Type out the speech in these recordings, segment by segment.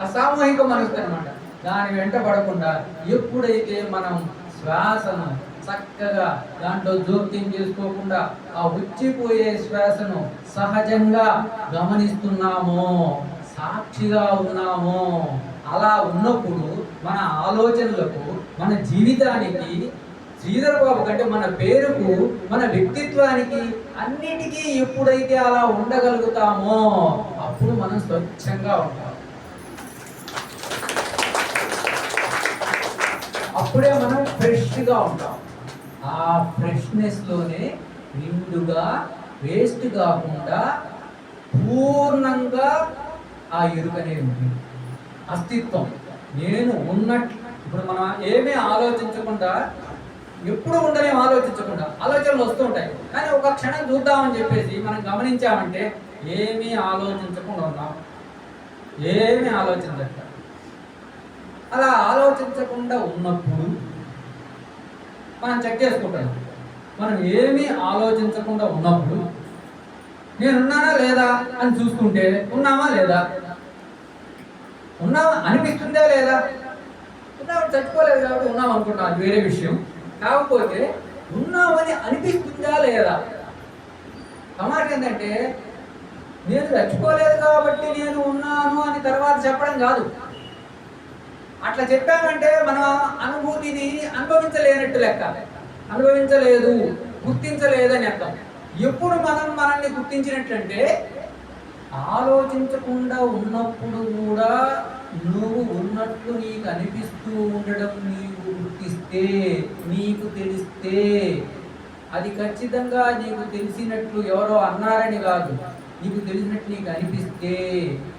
ఆ సామూహిక మనసు అనమాట దాని వెంట పడకుండా ఎప్పుడైతే మనం శ్వాసను చక్కగా దాంట్లో జోక్యం చేసుకోకుండా ఆ ఉచ్చిపోయే శ్వాసను సహజంగా గమనిస్తున్నామో సాక్షిగా ఉన్నామో అలా ఉన్నప్పుడు మన ఆలోచనలకు మన జీవితానికి శ్రీధర్ బాబు కంటే మన పేరుకు మన వ్యక్తిత్వానికి అన్నిటికీ ఎప్పుడైతే అలా ఉండగలుగుతామో అప్పుడు మనం స్వచ్ఛంగా ఉంటాం. అప్పుడే మనం ఫ్రెష్గా ఉంటాం. ఆ ఫ్రెష్నెస్లోనే నిండుగా వేస్ట్ కాకుండా పూర్ణంగా ఆ ఎరుకనే ఉంది అస్తిత్వం. నేను ఉన్నట్లు ఇప్పుడు మనం ఏమీ ఆలోచించకుండా ఎప్పుడు ఉండలేం ఆలోచించకుండా ఆలోచనలు వస్తూ ఉంటాయి. కానీ ఒక క్షణం చూద్దామని చెప్పేసి మనం గమనించామంటే ఏమీ ఆలోచించకుండా ఉన్నాం. ఏమీ ఆలోచించట్లేదు అలా ఆలోచించకుండా ఉన్నప్పుడు మనం చెక్ చేసుకుంటాం. మనం ఏమీ ఆలోచించకుండా ఉన్నప్పుడు నేను ఉన్నానా లేదా అని చూసుకుంటే ఉన్నామా లేదా? ఉన్నామా? అనిపిస్తుందా లేదా? ఉన్నామని చచ్చిపోలేదు కాబట్టి ఉన్నాం అనుకుంటాం వేరే విషయం. కాకపోతే ఉన్నామని అనిపిస్తుందా లేదా? సమాజం ఏంటంటే నేను చచ్చిపోలేదు కాబట్టి నేను ఉన్నాను అని తర్వాత చెప్పడం కాదు. అట్లా చెప్పామంటే మనం అనుభూతిని అనుభవించలేనట్టు లెక్క. అనుభవించలేదు గుర్తించలేదని అర్థం. ఎప్పుడు మనం మనల్ని గుర్తించినట్లంటే ఆలోచించకుండా ఉన్నప్పుడు కూడా నువ్వు ఉన్నట్లు నీకు అనిపిస్తూ ఉండడం నీకు గుర్తిస్తే నీకు తెలిస్తే అది ఖచ్చితంగా నీకు తెలిసినట్లు ఎవరో అన్నారని కాదు. నీకు తెలిసినట్టు నీకు అనిపిస్తే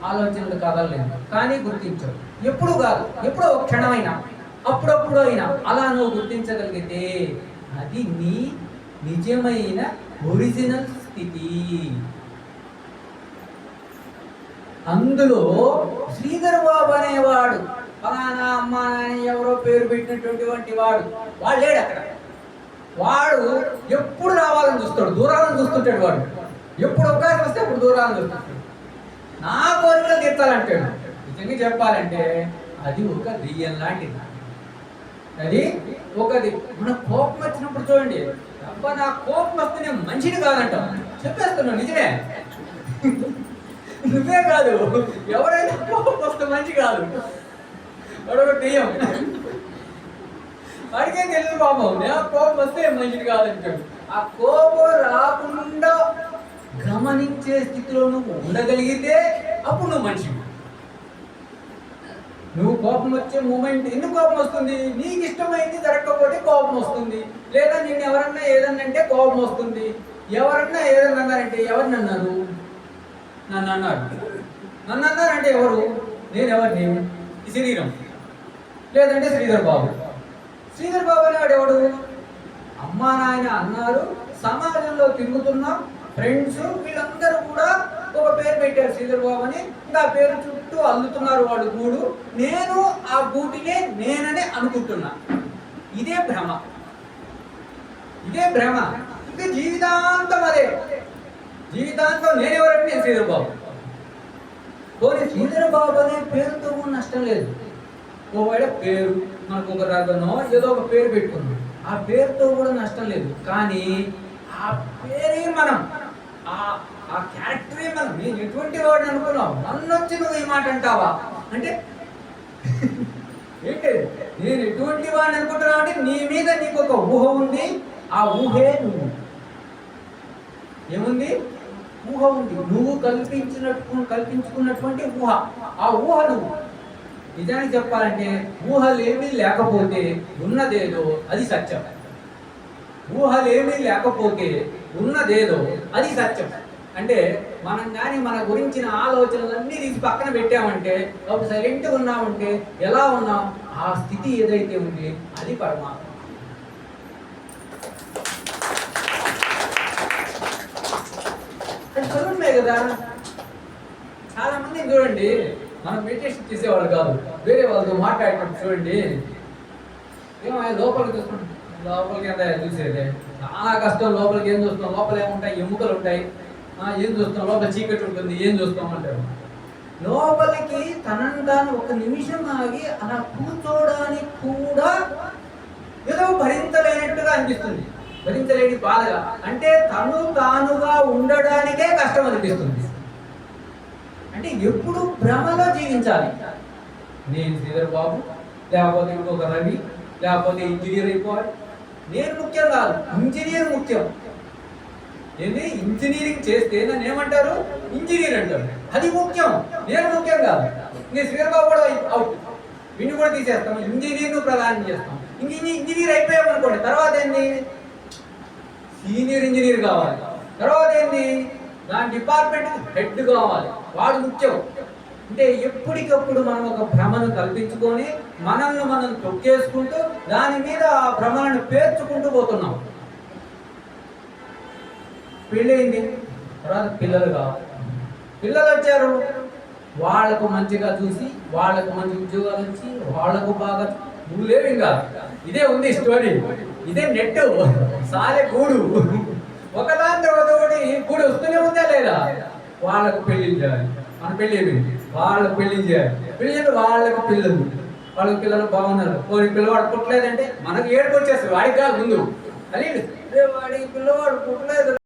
ఆలోచనలు కదలలేదు. కానీ గుర్తించవు. ఎప్పుడు కాదు ఎప్పుడో ఒక క్షణమైనా అప్పుడప్పుడు అయినా అలా నువ్వు గుర్తించగలిగితే అది నీ నిజమైన ఒరిజినల్ స్థితి. అందులో శ్రీధర్ బాబు అనేవాడు ఫలానా అమ్మ అని ఎవరో పేరు పెట్టినటువంటి వాడు. వాడు లేడు అక్కడ. వాడు ఎప్పుడు రావాలని చూస్తాడు దూరాలను చూస్తుంటాడు వాడు. ఎప్పుడు అవకాశం వస్తే అప్పుడు దూరాలు చూస్తుంటాడు నా కోరికలు తీర్చాలంటాడు. నిజంగా చెప్పాలంటే అది ఒక రియల్ లాంటిది అది ఒకది మన కోపం వచ్చినప్పుడు చూడండి అబ్బా నా కోపం వస్తే నేను మంచిది కాదంటాం చెప్పేస్తున్నావు నిజమే. నువ్వే కాదు. ఎవరైనా కోపం వస్తే మంచి కాదు. వాడొక దెయ్యం వాడికే తెలియదు పాపం. నేను కోపం వస్తే మంచిది కాదంటాడు. ఆ కోపం రాకుండా గమనించే స్థితిలో నువ్వు ఉండగలిగితే అప్పుడు నువ్వు మనిషివి నువ్వు కోపం వచ్చే మూమెంట్ ఎందుకు కోపం వస్తుంది? నీకు ఇష్టమైంది జరగకపోతే కోపం వస్తుంది. లేదా నేను ఎవరన్నా ఏదన్నా అంటే కోపం వస్తుంది. ఎవరన్నా ఏదన్నా అన్నారంటే ఎవరిని అన్నారు నన్ను అన్నారు. నన్ను అన్నారంటే ఎవరు? నేను ఎవరిని? శరీరం. లేదంటే శ్రీధర్ బాబు. శ్రీధర్ బాబు అనేవాడు ఎవడు? అమ్మా నాయన అన్నారు. సమాజంలో తిరుగుతున్నాం. ఫ్రెండ్స్ వీళ్ళందరూ కూడా ఒక పేరు పెట్టారు శ్రీధర్ బాబు అని. ఇంకా ఆ పేరు చుట్టూ అల్లుతున్నారు వాళ్ళు గూడు నేను ఆ గూటినే నేననే అనుకుంటున్నా. ఇదే భ్రమ. ఇదే భ్రమ. ఇది జీవితాంతం అదే. జీవితాంతం నేనెవరంటే నేను శ్రీధర్ బాబు. పోనీ శ్రీధర్ బాబు అనే పేరుతో కూడా నష్టం లేదు. ఒకవేళ పేరు మనకు ఒక రగనో ఏదో ఒక పేరు పెట్టుకున్నాం ఆ పేరుతో కూడా నష్టం లేదు. కానీ ఆ పేరే మనం. ఆ ఆ క్యారెక్టరే మనం? నేను ఎటువంటి వాడిని అనుకున్నావు? నన్ను వచ్చి నువ్వు ఈ మాట అంటావా? అంటే ఏంటి? నేను ఎటువంటి వాడిని అనుకుంటున్నావు అంటే నీ మీద నీకు ఒక ఊహ ఉంది ఆ ఊహే నువ్వు. ఏముంది? ఊహ ఉంది. నువ్వు కల్పించినట్టు కల్పించుకున్నటువంటి ఊహ. ఆ ఊహ నువ్వు. నిజానికి చెప్పాలంటే ఊహలేమీ లేకపోతే ఉన్నదేదో అది సత్యం. ఊహలేమీ లేకపోతే ఉన్నదేదో అది సత్యం. అంటే మనం కానీ మన గురించిన ఆలోచనలన్నీ తీసి పక్కన పెట్టామంటే ఒక సైలెంట్గా ఉన్నామంటే ఎలా ఉన్నాం? ఆ స్థితి ఏదైతే ఉంది అది పరమాత్మ. అది కదా. చాలా మంది చూడండి మనం మెడిటేషన్ చేసేవాళ్ళు కాదు వేరే వాళ్ళతో మాట్లాడినప్పుడు చూడండి ఏమో లోపలికి చూసుకుంటాం లోపలికి ఎంత చూసేది. చాలా కష్టం. లోపలికి ఏం చూస్తాం లోపల ఏముంటాయి? ఎముకలు ఉంటాయి. ఏం చూస్తాం లోపల చీకటి ఉంటుంది. ఏం చూస్తాం అంటారు లోపలికి తనను తాను నిమిషం ఆగి అలా కూర్చోవడానికి కూడా ఏదో భరించలేనట్టుగా అనిపిస్తుంది. భరించలేని బాధగా. అంటే తను తానుగా ఉండడానికే కష్టం అనిపిస్తుంది. అంటే ఎప్పుడు భ్రమలో జీవించాలి? నేను శ్రీధర్ బాబు లేకపోతే ఇంకొక రవి లేకపోతే ఇంజనీర్ అయిపోవాలి. నేను ముఖ్యం కాదు ఇంజనీర్ ముఖ్యం. ఏంది ఇంజనీరింగ్ చేస్తే నన్ను ఏమంటారు? ఇంజనీర్ అంటారు. అది ముఖ్యం నేను ముఖ్యం కాదు. నేను శ్రీరబాబు కూడా అవుట్ విని కూడా తీసేస్తాం ఇంజనీర్ను ప్రధానం చేస్తాం. ఇంక ఇంజనీర్ అయిపోయామనుకోండి తర్వాత ఏంది? సీనియర్ ఇంజనీర్ కావాలి. తర్వాత ఏంది? దాని డిపార్ట్మెంట్ హెడ్ కావాలి. వాడు ముఖ్యం. అంటే ఎప్పటికప్పుడు మనం ఒక భ్రమను కల్పించుకొని మనల్ని మనం తొక్కేసుకుంటూ దాని మీద ఆ భ్రమలను పేర్చుకుంటూ పోతున్నాం. పెళ్ళయింది. తర్వాత పిల్లలు కావాలి. పిల్లలు వచ్చారు. వాళ్ళకు మంచిగా చూసి వాళ్ళకు మంచి ఉద్యోగాలు వచ్చి వాళ్ళకు బాగా నువ్వు లేవు ఇంకా. ఇదే ఉంది స్టోరీ. ఇదే నెట్ సాలే గూడు. ఒకదాని తర్వాత ఒకటి. గూడు వస్తూనే ఉందా లేదా? వాళ్ళకు పెళ్ళి చేయాలి. మన పెళ్ళి అయిపోయింది వాళ్ళకు పెళ్ళి చేయాలి. పెళ్ళి చేయాలి వాళ్ళకి పిల్లలు. వాళ్ళకి పిల్లలు బాగున్నారు. కొన్ని పిల్లవాడు పుట్టలేదంటే మనకు ఏడుపు వచ్చేస్తుంది. వాడికి కాదు ముందు. అని వాడికి పిల్లవాడు పుట్టలేదు.